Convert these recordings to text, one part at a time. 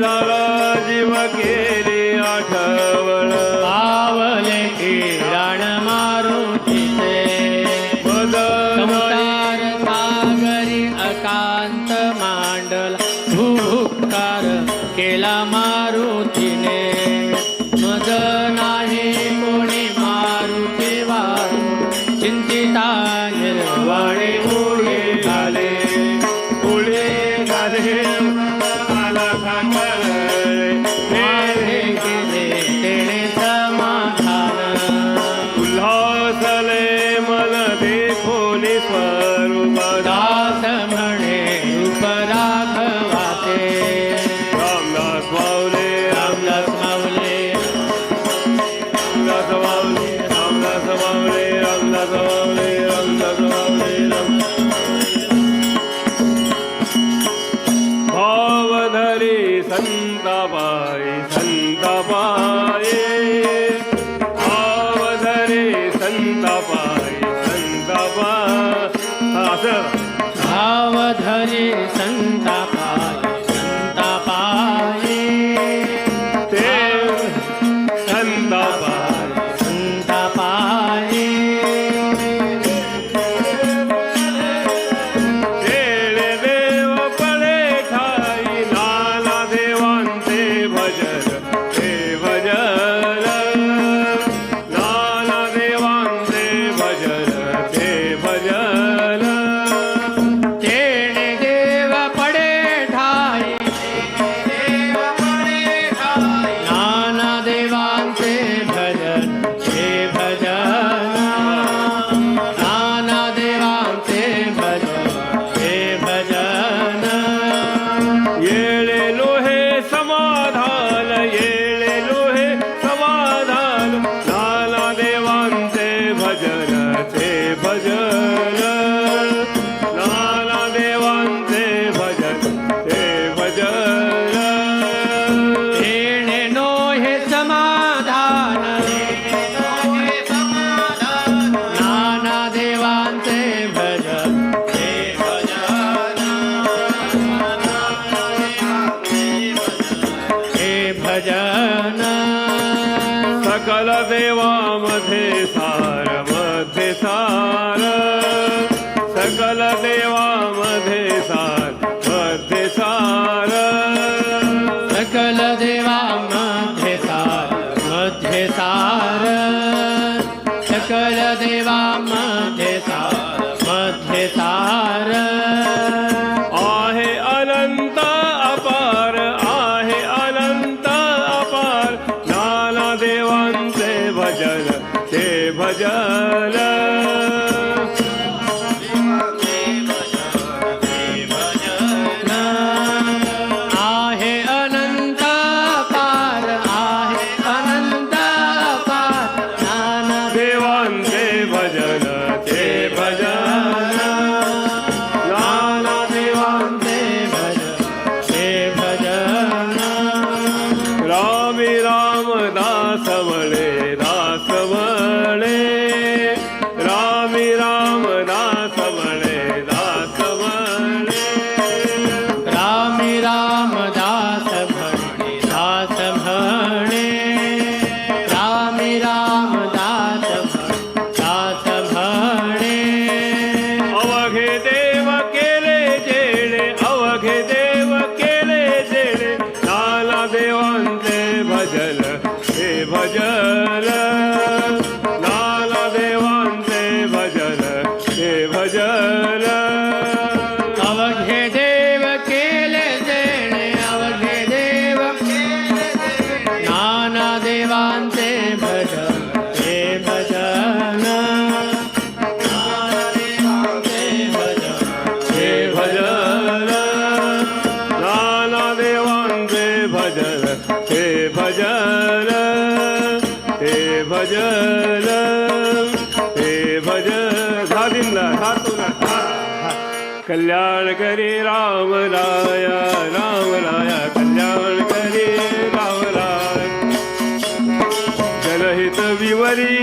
झाला जीव के Bye. हे भजन हे भजन. धादिंदा धातूला कल्याण करे राम राया राम राया कल्याण करे राम राय जनहित विवरी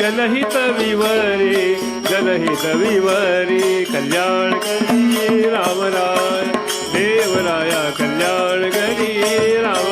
जनहित विवरी जनहित विवरी. कल्याण करी राम राय देवराया कल्याण करी राम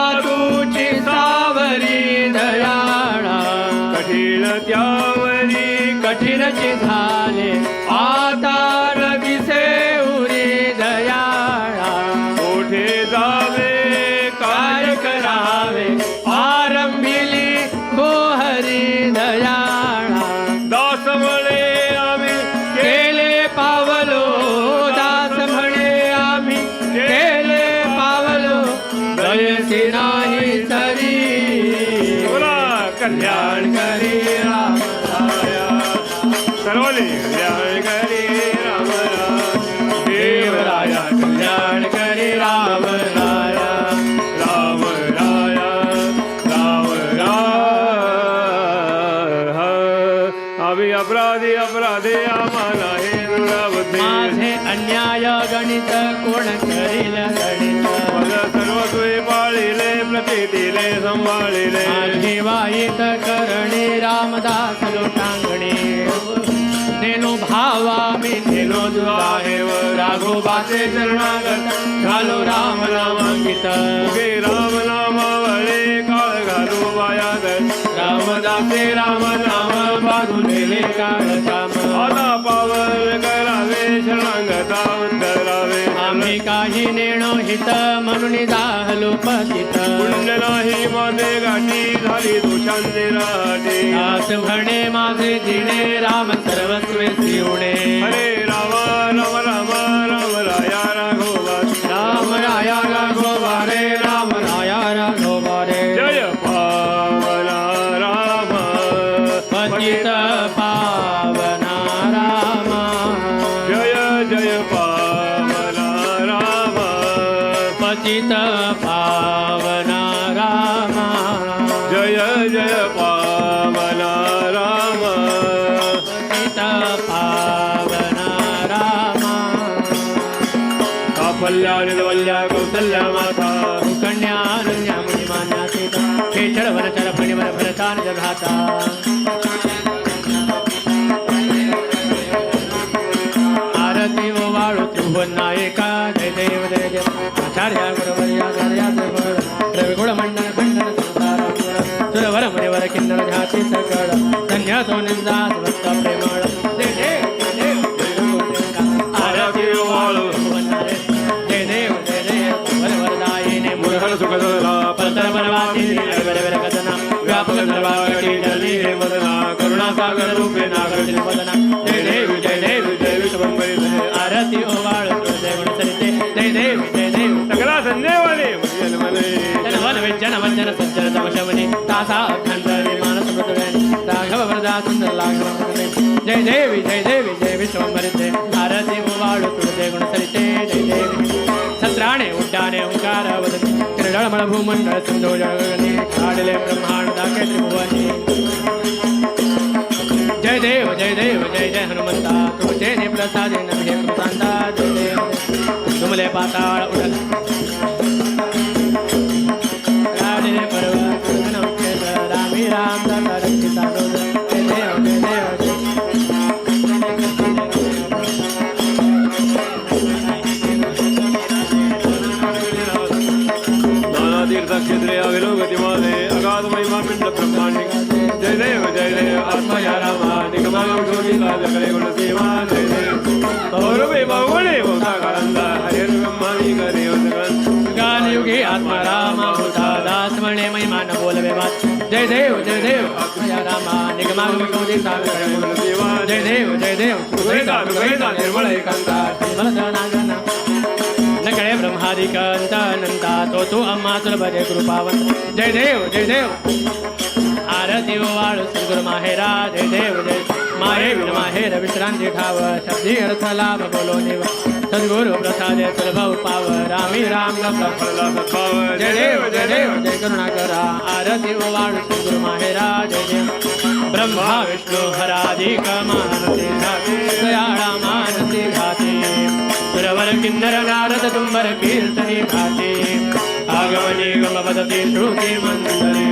त्यावरी कठीणची झाले. आता अपराधी अपराधी आम्हाला हे ऋणाबद्दे माझे अन्याय गणित कोण करील? गणित पद सर्वस्वे पाळिले प्रतिदिले सांभाळिले. माझी वाईट करणे रामदास लोटांगणे. नेनो भावा मी नेनो दुराहेव राघोबाचे चरणागत घालो राम नामांकित. राम नामावळे रामदासे राम नाम बाजू नेले काळ काम पावन करावे शरणांगता उद्धरावे आम्ही काही नेणो हित म्हणून जाहलो पतित पुण्य नाही माझे गाठी झाली दोषांचे राहते. दास म्हणे माझे जिणे राम सर्वस्वे शिवणे हरे झाती सकळ धन्य निंदा जय देवी जय देवी जय विश्वंभरिते आरती ओवाळ जय गुण सरिते जय देवी। सत्राणे उड्डाणे ओंकार वदती क्रीडळमळ भूमंडळ सिंधू जगगणे काढले ब्रह्मांड दाखे त्रिभुवनी। जय देव जय देव जय जय हनुमंता। तुमचे ने प्रसादे नभे कृतांता जय देव। तुमले पाताळ उडल नकळे ब्रह्मादिकंत अनंता तो तू अम्मा भजे कृपावंत जय देव जय देव. आरती वाळू सद्गुरु माहेरा जय देव जय. माहे विन माहेर विश्रांती ठाव शब्दी अर्थ लाभ बोलो निव सद्गुरु प्रसादे सुलभ पाव रामी राम पाव जय देव जय देव जय करुणा करा। आरती वाळू सद्गुरु माहेरा जय। देव ब्रह्मा विष्णू हराधिक मानसी दयाळा मानसी घाती सुरवर किन्नर नारद तुम्बर कीर्तनी घाती भागवने गमवदते श्रुती मण्डले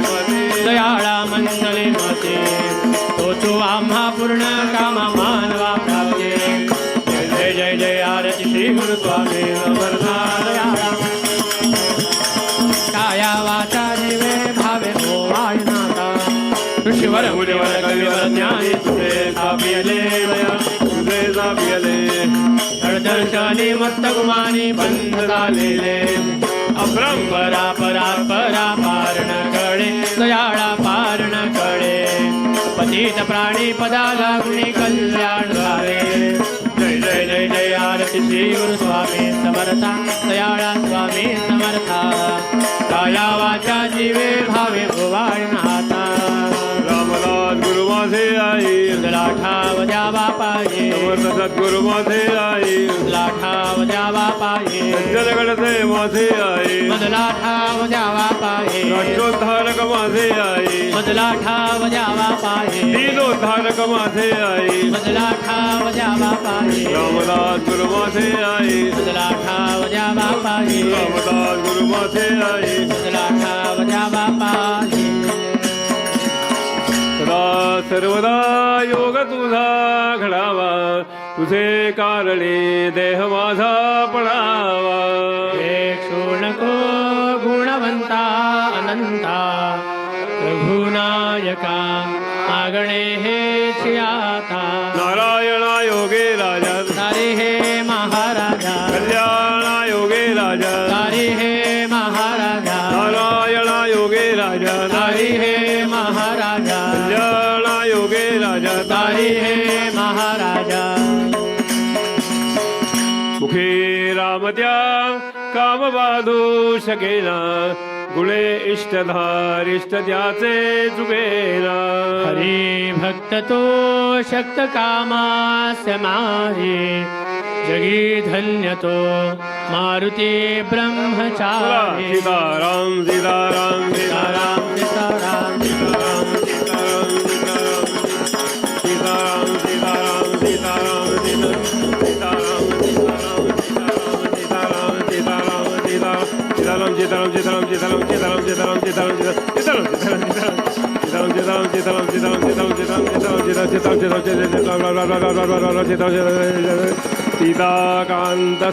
दयाळा मण्डले मते। तोचो आम्हा पूर्ण कामा मानवा प्राप्ते। जय जय जय जय आरती श्री गुरुस्वामी दयाळा। काया वाचा देवे भावे भो वायुनाथा ऋषिवर गुरुवर कविवर ज्ञानी तुझे सापियले तुझे सापियले दर्शने मस्तकुमानी बंद झालेले। परा परा परा पारण कळे दयाळा पारण कळे पतित प्राणी पदा लागणे कल्याण झाले. जय जय जय जय आरती श्री गुरु स्वामी समर्था. दयाळा स्वामी समर्था. काया वाचा जीवे भावे भुवाळणा पाहिजे. समर्थ सद्गुरु माझे आई. लाठाव द्यावा पाहिजे. सज्जनगडचे माझे आई. मधला ठाव द्यावा पाहिजे. राष्ट्रोद्धारक माझे आई. मधला ठाव द्यावा पाहिजे. दीनोद्धारक माझे आई. मधला ठाव द्यावा पाहिजे. रामदास गुरु माझे आई. मधला ठाव द्यावा पाहिजे. रामदास गुरु माझे आई. मधला ठाव द्यावा पाहिजे. सर्वदा योग तुझा घडावा. तुझे कारणे देह माझा पडावा पेक्षो नको गुणवंता अनंता. रघुनायका मागणे हे आता. नारायणा योगे राजा. बाधू शकेना गुळे इष्टधार इष्ट त्याचे चुकेना हरी भक्त तो शक्त कामास्य मारी जगी धन्य तो मारुती ब्रह्मचारी सीताराम सीताराम सीताराम.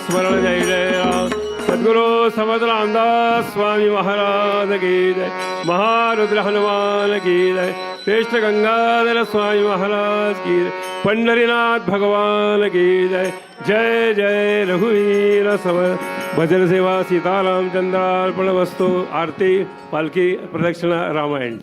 स्मरण जय जय राम सद्गुरु समर्थ रामदास स्वामी महाराज की जय महारुद्र हनुमान की जय श्रेष्ठ गंगाधर स्वामी महाराज की जय पंढरीनाथ भगवान की जय जय जय रघुवीर सम भजन सेवा भजनसेवा सीतारामचंद्रार्पण वस्तू आरती पालखी प्रदक्षिणा रामायण।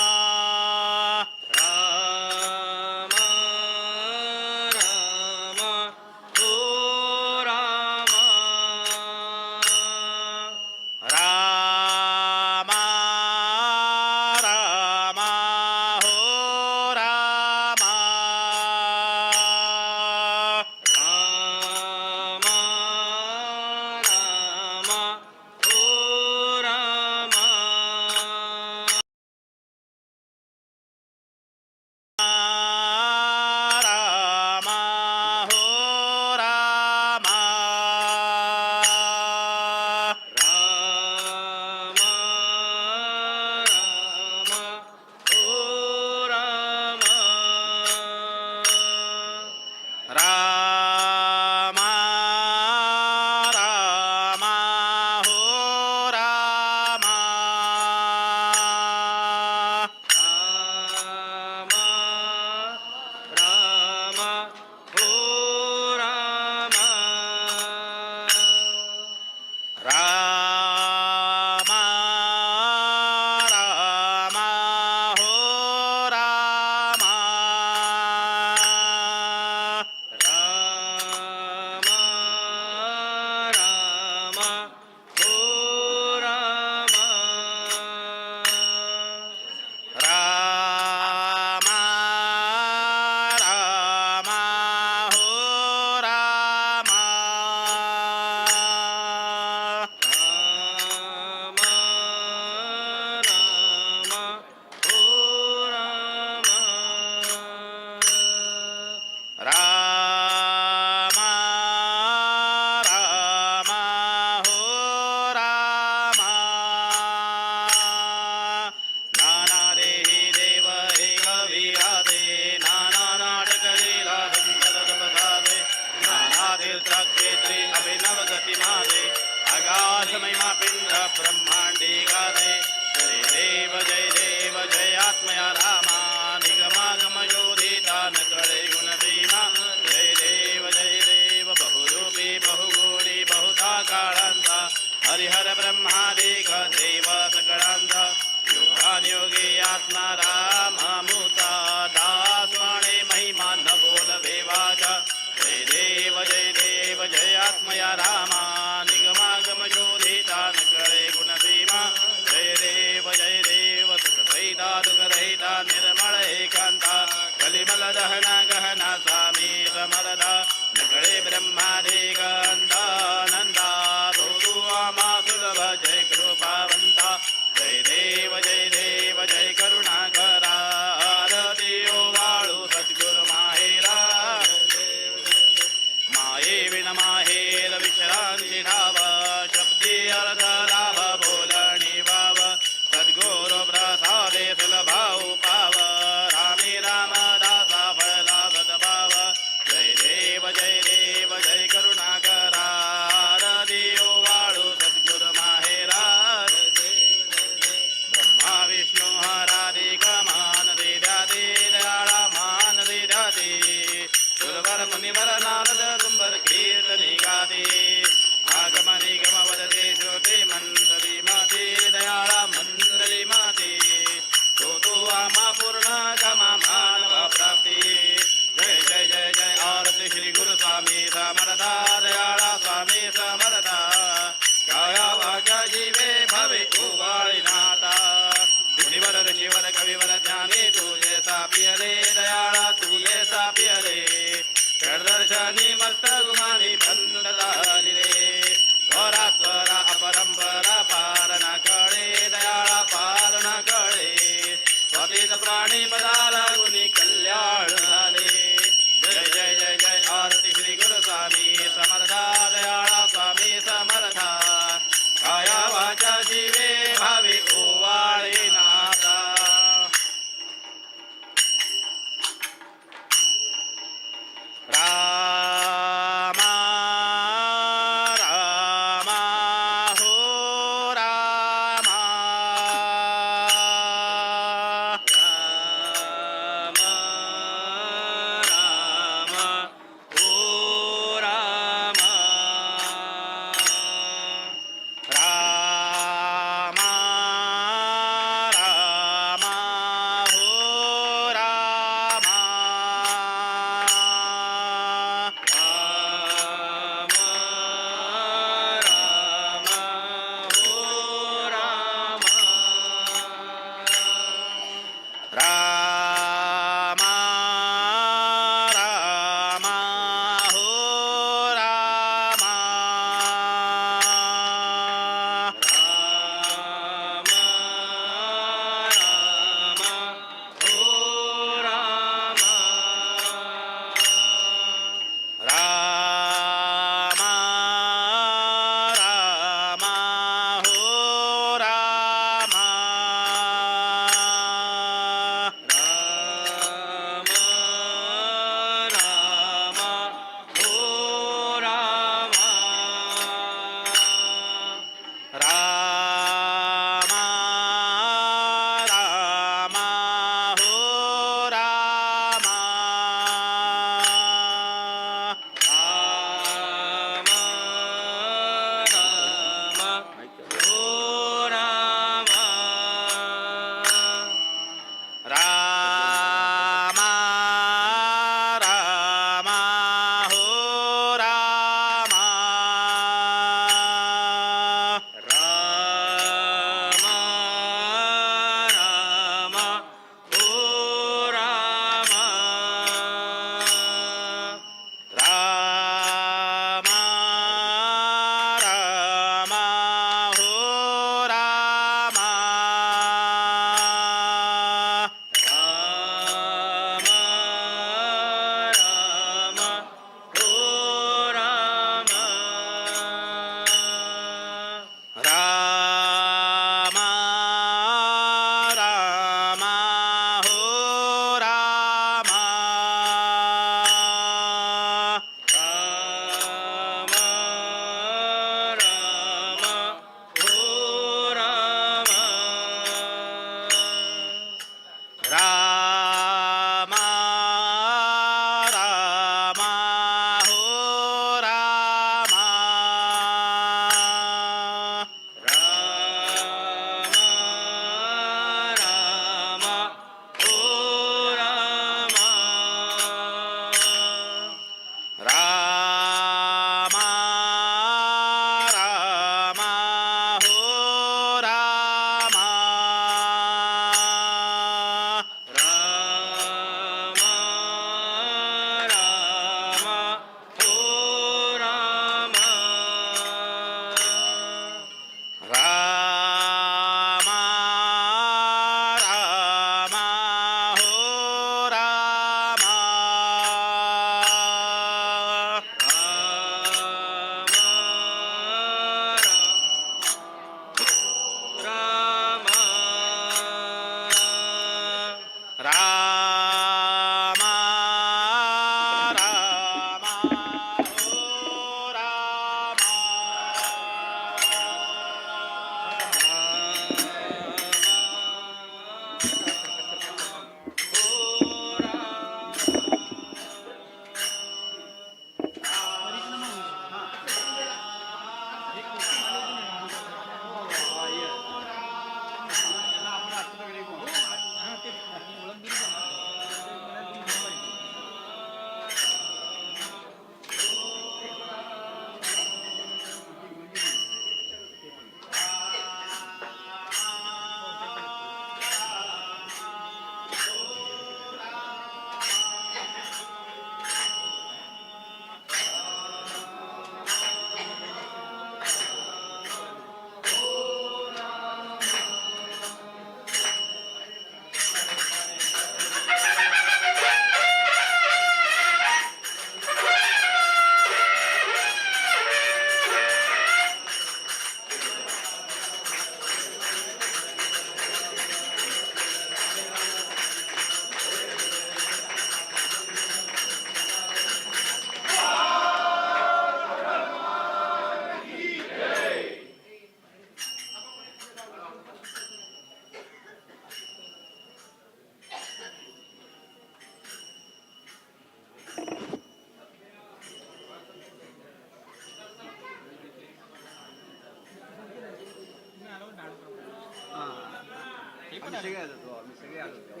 सगळे आज आम्ही सगळे आज होतो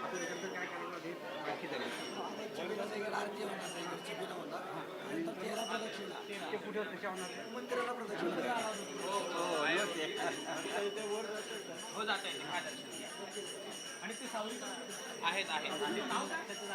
आता त्याच्यानंतर काय कार्यक्रम आहे आणखी झाले ते कुठे कशा होणार मंदिराला प्रदक्षिणा हो जात आहे आणि ते सावली आहेत आहेत आणि नाव त्याचं